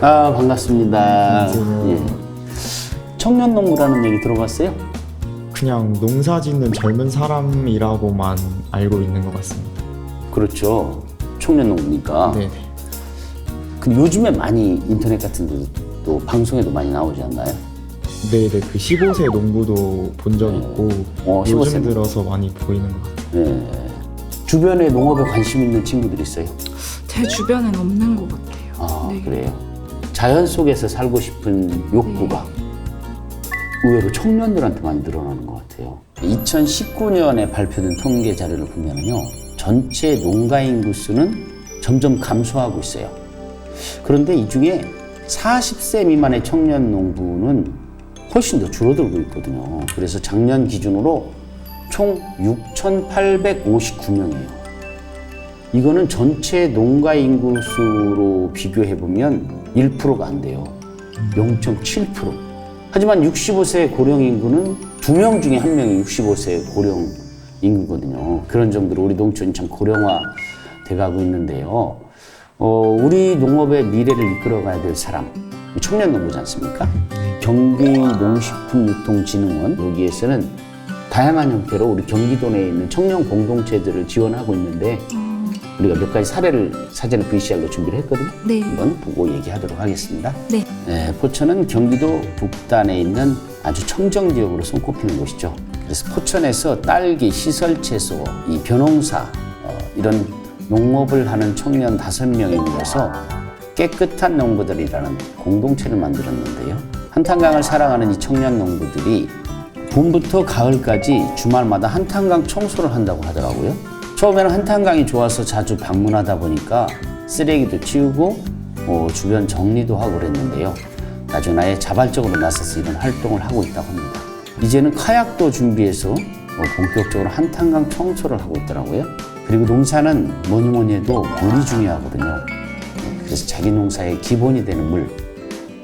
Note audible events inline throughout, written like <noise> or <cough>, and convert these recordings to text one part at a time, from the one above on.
아 반갑습니다. 예. 청년 농부라는 얘기 들어봤어요? 그냥 농사 짓는 젊은 사람이라고만 알고 있는 것 같습니다. 그렇죠. 청년 농부니까. 네네. 근데 요즘에 많이 인터넷 같은 데도 또 방송에도 많이 나오지 않나요? 네네. 그 15세 농부도 본 적 있고 어, 15세. 요즘 들어서 많이 보이는 것 같아요. 예. 주변에 농업에 관심 있는 친구들 있어요? 제 주변엔 없는 것 같아요. 아 네. 그래요. 자연 속에서 살고 싶은 욕구가 의외로 청년들한테 많이 늘어나는 것 같아요. 2019년에 발표된 통계 자료를 보면요, 전체 농가 인구 수는 점점 감소하고 있어요. 그런데 이 중에 40세 미만의 청년 농부는 훨씬 더 줄어들고 있거든요. 그래서 작년 기준으로 총 6,859명이에요. 이거는 전체 농가 인구 수로 비교해 보면 1%가 안 돼요. 0.7%. 하지만 65세 고령 인구는 두 명 중에 한 명이 65세 고령 인구거든요. 그런 정도로 우리 농촌이 참 고령화 돼가고 있는데요. 어, 우리 농업의 미래를 이끌어가야 될 사람, 청년 농부지 않습니까? 경기 농식품유통진흥원 여기에서는 다양한 형태로 우리 경기도 내에 있는 청년 공동체들을 지원하고 있는데 우리가 몇 가지 사례를 사전에 VCR로 준비를 했거든요. 네. 한번 보고 얘기하도록 하겠습니다. 네. 네, 포천은 경기도 북단에 있는 아주 청정 지역으로 손꼽히는 곳이죠. 그래서 포천에서 딸기, 시설 채소, 이 벼농사 어, 이런 농업을 하는 청년 다섯 명이 모여서 깨끗한 농부들이라는 공동체를 만들었는데요. 한탄강을 사랑하는 이 청년 농부들이 봄부터 가을까지 주말마다 한탄강 청소를 한다고 하더라고요. 처음에는 한탄강이 좋아서 자주 방문하다 보니까 쓰레기도 치우고 어, 주변 정리도 하고 그랬는데요. 나중에 아예 자발적으로 나서서 이런 활동을 하고 있다고 합니다. 이제는 카약도 준비해서 어, 본격적으로 한탄강 청소를 하고 있더라고요. 그리고 농사는 뭐니 뭐니 해도 물이 중요하거든요. 그래서 자기 농사의 기본이 되는 물.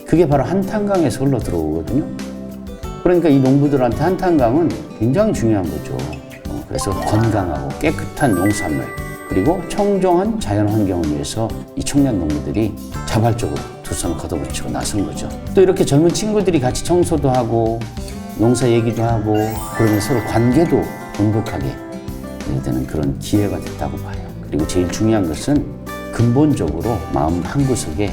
그게 바로 한탄강에서 흘러 들어오거든요. 그러니까 이 농부들한테 한탄강은 굉장히 중요한 거죠. 어, 그래서 건강하고 깨끗한 농산물 그리고 청정한 자연 환경을 위해서 이 청년 농부들이 자발적으로 두 손을 걷어붙이고 나선 거죠. 또 이렇게 젊은 친구들이 같이 청소도 하고 농사 얘기도 하고 그러면 서로 관계도 돈독하게 되는 그런 기회가 됐다고 봐요. 그리고 제일 중요한 것은 근본적으로 마음 한구석에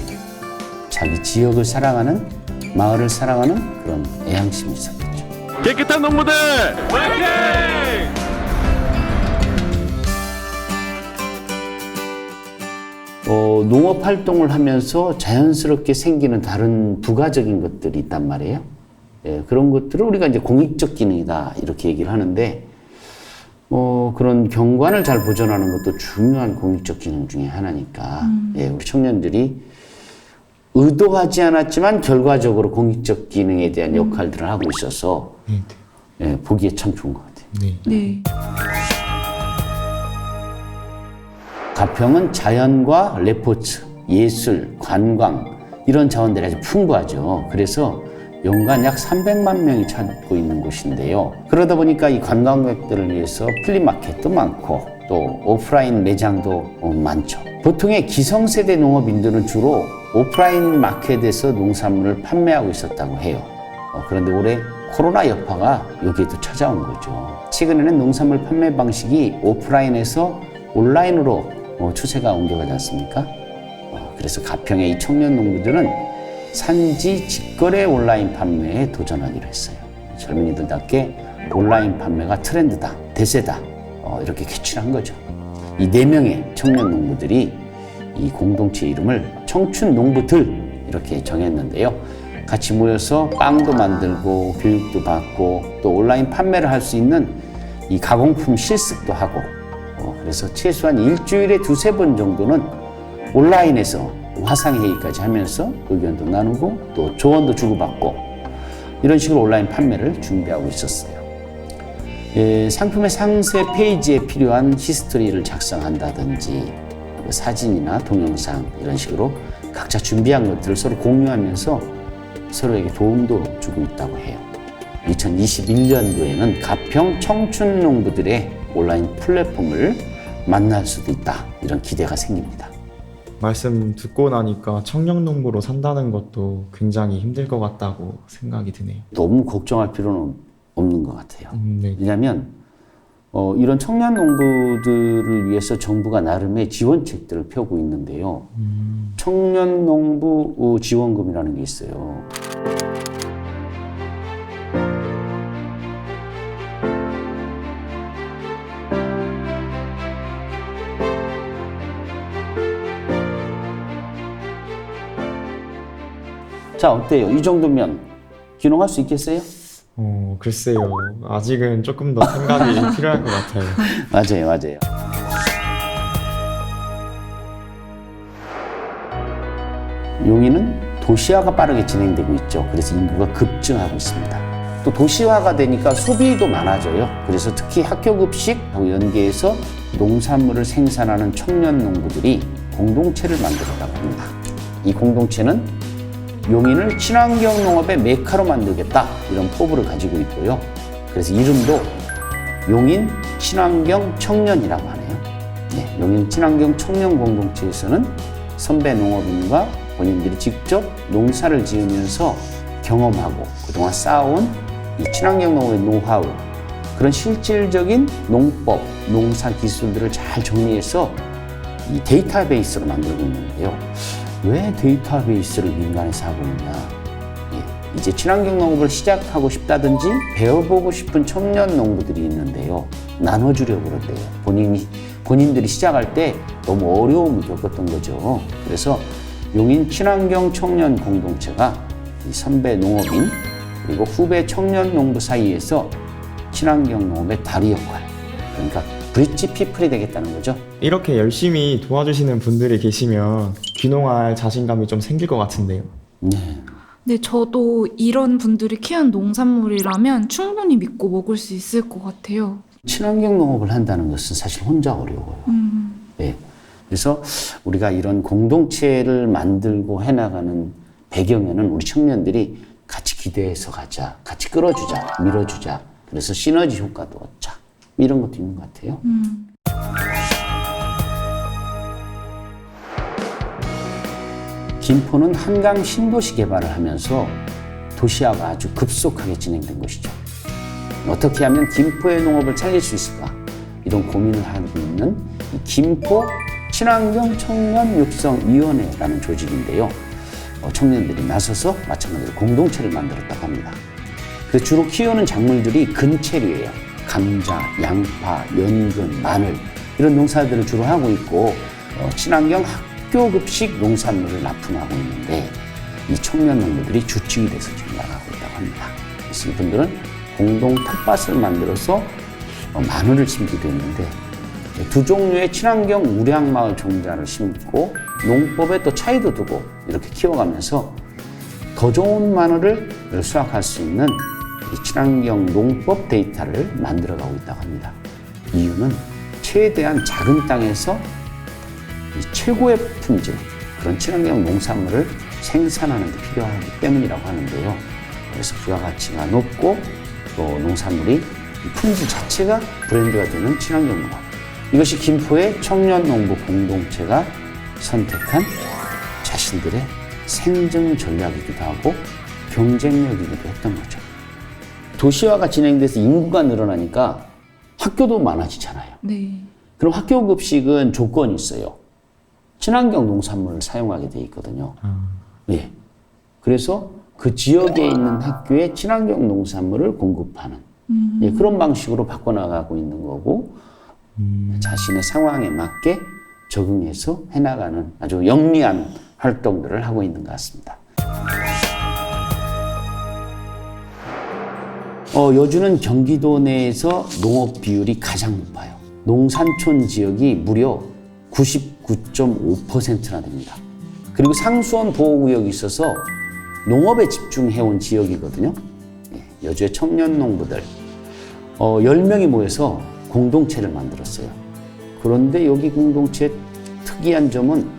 자기 지역을 사랑하는 마을을 사랑하는 그런 애향심이 있었겠죠. 깨끗한 농부들 화이팅! 어, 농업 활동을 하면서 자연스럽게 생기는 다른 부가적인 것들이 있단 말이에요. 예, 그런 것들을 우리가 이제 공익적 기능이다 이렇게 얘기를 하는데 어, 그런 경관을 잘 보존하는 것도 중요한 공익적 기능 중에 하나니까 예, 우리 청년들이 의도하지 않았지만 결과적으로 공익적 기능에 대한 역할들을 하고 있어서 예, 보기에 참 좋은 것 같아요. 네. 네. 가평은 자연과 레포츠, 예술, 관광 이런 자원들이 아주 풍부하죠. 그래서 연간 약 300만 명이 찾고 있는 곳인데요. 그러다 보니까 이 관광객들을 위해서 플리마켓도 많고 또 오프라인 매장도 어, 많죠. 보통의 기성세대 농업인들은 주로 오프라인 마켓에서 농산물을 판매하고 있었다고 해요. 어, 그런데 올해 코로나 여파가 여기에도 찾아온 거죠. 최근에는 농산물 판매 방식이 오프라인에서 온라인으로 어, 추세가 옮겨가지 않습니까? 어, 그래서 가평의 이 청년 농부들은 산지 직거래 온라인 판매에 도전하기로 했어요. 젊은이들답게 온라인 판매가 트렌드다, 대세다, 어, 이렇게 캐치한 거죠. 이 네 명의 청년 농부들이 이 공동체 이름을 청춘 농부들 이렇게 정했는데요. 같이 모여서 빵도 만들고 교육도 받고 또 온라인 판매를 할 수 있는 이 가공품 실습도 하고 어, 그래서 최소한 일주일에 두세 번 정도는 온라인에서 화상회의까지 하면서 의견도 나누고 또 조언도 주고받고 이런 식으로 온라인 판매를 준비하고 있었어요. 예, 상품의 상세 페이지에 필요한 히스토리를 작성한다든지 그 사진이나 동영상 이런 식으로 각자 준비한 것들을 서로 공유하면서 서로에게 도움도 주고 있다고 해요. 2021년도에는 가평 청춘 농부들의 온라인 플랫폼을 만날 수도 있다. 이런 기대가 생깁니다. 말씀 듣고 나니까 청년농부로 산다는 것도 굉장히 힘들 것 같다고 생각이 드네요. 너무 걱정할 필요는 없는 것 같아요. 음, 네. 왜냐하면 어, 이런 청년 농부들을 위해서 정부가 나름의 지원책들을 펴고 있는데요. 청년 농부 어, 지원금이라는 게 있어요. 자, 어때요? 이 정도면 기농할 수 있겠어요? 어, 글쎄요. 아직은 조금 더 생각이 <laughs> 필요할 것 같아요. 맞아요, 맞아요. 용인은 도시화가 빠르게 진행되고 있죠. 그래서 인구가 급증하고 있습니다. 또 도시화가 되니까 소비도 많아져요. 그래서 특히 학교 급식하고 연계해서 농산물을 생산하는 청년 농부들이 공동체를 만들었다고 합니다. 이 공동체는 용인을 친환경 농업의 메카로 만들겠다 이런 포부를 가지고 있고요. 그래서 이름도 용인 친환경 청년이라고 하네요. 네, 용인 친환경 청년 공동체에서는 선배 농업인과 본인들이 직접 농사를 지으면서 경험하고 그동안 쌓아온 이 친환경 농업의 노하우, 그런 실질적인 농법, 농사 기술들을 잘 정리해서 이 데이터베이스로 만들고 있는데요. 왜 데이터베이스를 민간에서 하고 있냐? 예, 이제 친환경 농업을 시작하고 싶다든지 배워보고 싶은 청년 농부들이 있는데요. 나눠주려고 그런대요. 본인이, 본인들이 시작할 때 너무 어려움을 겪었던 거죠. 그래서 용인 친환경 청년 공동체가 이 선배 농업인 그리고 후배 청년 농부 사이에서 친환경 농업의 다리 역할, 그러니까 브릿지 피플이 되겠다는 거죠. 이렇게 열심히 도와주시는 분들이 계시면 귀농할 자신감이 좀 생길 것 같은데요. 네. 네, 저도 이런 분들이 키운 농산물이라면 충분히 믿고 먹을 수 있을 것 같아요. 친환경 농업을 한다는 것은 사실 혼자 어려워요. 음, 네. 그래서 우리가 이런 공동체를 만들고 해나가는 배경에는 우리 청년들이 같이 기대해서 가자, 같이 끌어주자, 밀어주자. 그래서 시너지 효과도 얻자. 이런 것도 있는 것 같아요. 음. 김포는 한강 신도시 개발을 하면서 도시화가 아주 급속하게 진행된 것이죠. 어떻게 하면 김포의 농업을 살릴 수 있을까? 이런 고민을 하고 있는 이 김포 친환경 청년 육성 위원회라는 조직인데요. 어, 청년들이 나서서 마찬가지로 공동체를 만들었다고 합니다. 그 주로 키우는 작물들이 근체류예요. 감자, 양파, 연근, 마늘 이런 농사들을 주로 하고 있고 어, 친환경 학교 급식 농산물을 납품하고 있는데 이 청년 농부들이 주축이 돼서 지금 나가고 있다고 합니다. 그래서 이분들은 공동 텃밭을 만들어서 어, 마늘을 심기도 했는데 두 종류의 친환경 우량마을 종자를 심고 농법에 또 차이도 두고 이렇게 키워가면서 더 좋은 마늘을 수확할 수 있는 이 친환경 농법 데이터를 만들어가고 있다고 합니다. 이유는 최대한 작은 땅에서 이 최고의 품질, 그런 친환경 농산물을 생산하는 데 필요하기 때문이라고 하는데요. 그래서 부가가치가 높고 또 농산물이 이 품질 자체가 브랜드가 되는 친환경 농업. 이것이 김포의 청년 농부 공동체가 선택한 자신들의 생존 전략이기도 하고 경쟁력이기도 했던 거죠. 도시화가 진행돼서 인구가 늘어나니까 학교도 많아지잖아요. 네. 그럼 학교 급식은 조건이 있어요. 친환경 농산물을 사용하게 돼 있거든요. 예. 그래서 그 지역에 있는 학교에 친환경 농산물을 공급하는 예, 그런 방식으로 바꿔나가고 있는 거고 자신의 상황에 맞게 적응해서 해나가는 아주 영리한 활동들을 하고 있는 것 같습니다. 어, 여주는 경기도 내에서 농업 비율이 가장 높아요. 농산촌 지역이 무려 99.5%나 됩니다. 그리고 상수원 보호구역이 있어서 농업에 집중해온 지역이거든요. 예, 여주의 청년 농부들 어, 10명이 모여서 공동체를 만들었어요. 그런데 여기 공동체 특이한 점은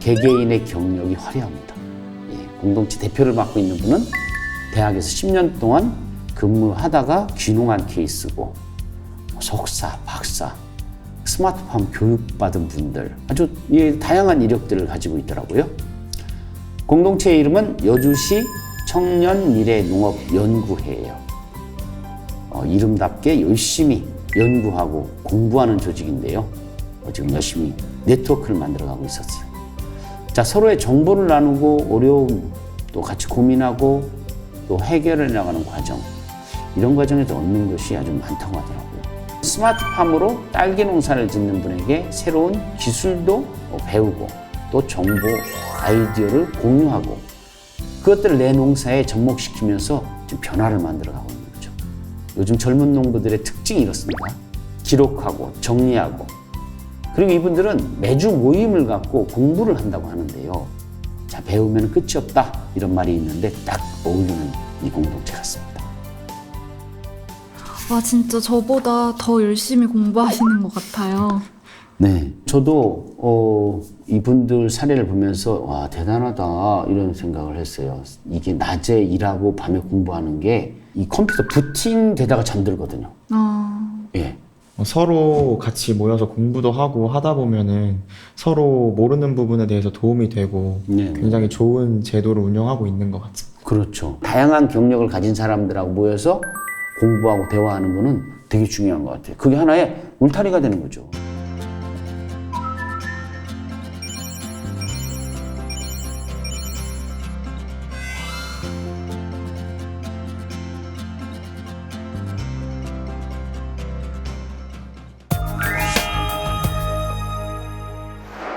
개개인의 경력이 화려합니다. 예, 공동체 대표를 맡고 있는 분은 대학에서 10년 동안 근무하다가 귀농한 케이스고 석사, 박사, 스마트팜 교육받은 분들 아주 예, 다양한 이력들을 가지고 있더라고요. 공동체 이름은 여주시 청년 미래 농업 연구회예요. 어, 이름답게 열심히 연구하고 공부하는 조직인데요. 어, 지금 열심히 네트워크를 만들어가고 있었어요. 자, 서로의 정보를 나누고 어려움 또 같이 고민하고 또 해결해 나가는 과정 이런 과정에서 얻는 것이 아주 많다고 하더라고요. 스마트팜으로 딸기 농사를 짓는 분에게 새로운 기술도 배우고 또 정보 아이디어를 공유하고 그것들을 내 농사에 접목시키면서 지금 변화를 만들어 가고 있는 거죠. 요즘 젊은 농부들의 특징이 이렇습니다. 기록하고 정리하고 그리고 이분들은 매주 모임을 갖고 공부를 한다고 하는데요. 자, 배우면 끝이 없다. 이런 말이 있는데 딱 어울리는 이 공동체 같습니다. 와, 진짜 저보다 더 열심히 공부하시는 것 같아요. 네. 저도, 어, 이분들 사례를 보면서, 와, 대단하다. 이런 생각을 했어요. 이게 낮에 일하고 밤에 공부하는 게 이 컴퓨터 부팅 되다가 잠들거든요. 아, 예. 어, 서로 같이 모여서 공부도 하고 하다 보면은 서로 모르는 부분에 대해서 도움이 되고 네. 굉장히 좋은 제도를 운영하고 있는 것 같습니다. 그렇죠. 다양한 경력을 가진 사람들하고 모여서 공부하고 대화하는 거는 되게 중요한 것 같아요. 그게 하나의 울타리가 되는 거죠.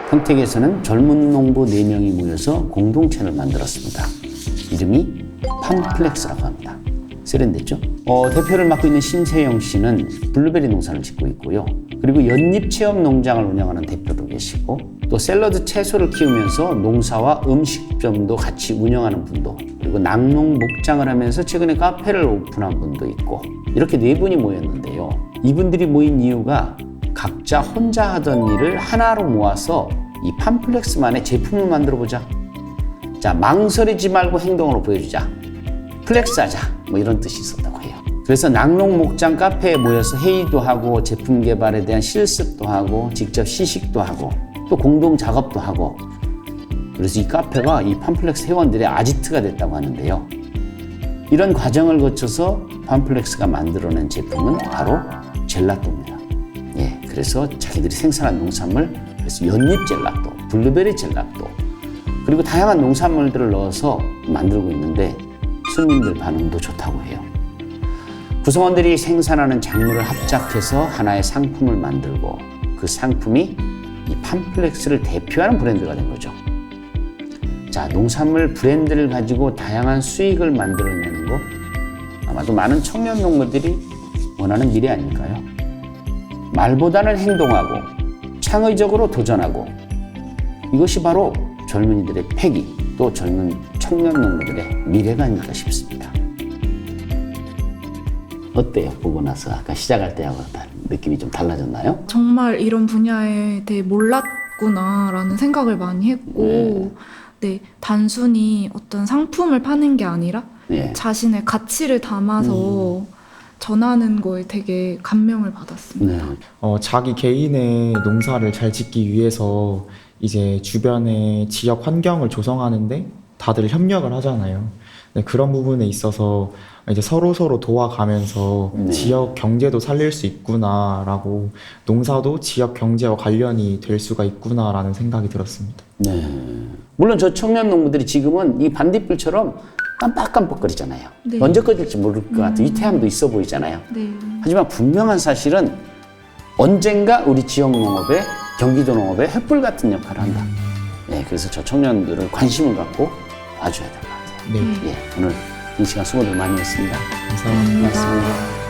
평택에서는 젊은 농부 4명이 모여서 공동체를 만들었습니다. 이름이 팜플렉스라고 합니다. 세련됐죠? 어, 대표를 맡고 있는 심세영 씨는 블루베리 농사를 짓고 있고요. 그리고 연잎 체험 농장을 운영하는 대표도 계시고 또 샐러드 채소를 키우면서 농사와 음식점도 같이 운영하는 분도 그리고 낙농 목장을 하면서 최근에 카페를 오픈한 분도 있고 이렇게 네 분이 모였는데요. 이분들이 모인 이유가 각자 혼자 하던 일을 하나로 모아서 이 팜플렉스만의 제품을 만들어 보자. 자, 망설이지 말고 행동으로 보여주자. 플렉스하자. 뭐 이런 뜻이 있었다고. 그래서 낙농 목장 카페에 모여서 회의도 하고 제품 개발에 대한 실습도 하고 직접 시식도 하고 또 공동 작업도 하고 그래서 이 카페가 이 팜플렉스 회원들의 아지트가 됐다고 하는데요. 이런 과정을 거쳐서 팜플렉스가 만들어낸 제품은 바로 젤라또입니다. 예, 그래서 자기들이 생산한 농산물, 그래서 연잎 젤라또, 블루베리 젤라또, 그리고 다양한 농산물들을 넣어서 만들고 있는데 손님들 반응도 좋다고 해요. 구성원들이 생산하는 작물을 합작해서 하나의 상품을 만들고 그 상품이 이 팜플렉스를 대표하는 브랜드가 된 거죠. 자, 농산물 브랜드를 가지고 다양한 수익을 만들어내는 거 아마도 많은 청년 농부들이 원하는 미래 아닐까요? 말보다는 행동하고 창의적으로 도전하고 이것이 바로 젊은이들의 패기 또 젊은 청년 농부들의 미래가 아닐까 싶습니다. 어때요? 보고 나서 아까 시작할 때하고 다 느낌이 좀 달라졌나요? 정말 이런 분야에 대해 몰랐구나라는 생각을 많이 했고, 네, 단순히 어떤 상품을 파는 게 아니라 예. 자신의 가치를 담아서 전하는 거에 되게 감명을 받았습니다. 네. 어, 자기 개인의 농사를 잘 짓기 위해서 이제 주변의 지역 환경을 조성하는데 다들 협력을 하잖아요. 네, 그런 부분에 있어서 이제 서로 서로 도와가면서 네. 지역 경제도 살릴 수 있구나라고 농사도 지역 경제와 관련이 될 수가 있구나라는 생각이 들었습니다. 네. 물론 저 청년 농부들이 지금은 이 반딧불처럼 깜빡깜빡거리잖아요. 네. 언제 꺼질지 모를 것 같은 위태함도 있어 보이잖아요. 네. 하지만 분명한 사실은 언젠가 우리 지역 농업에 경기도 농업에 횃불 같은 역할을 한다. 네, 그래서 저 청년들을 관심을 갖고 봐줘야 될 것 같아요. 네, 예, 오늘 이 시간 수고들 많이 했습니다. 감사합니다. 고맙습니다.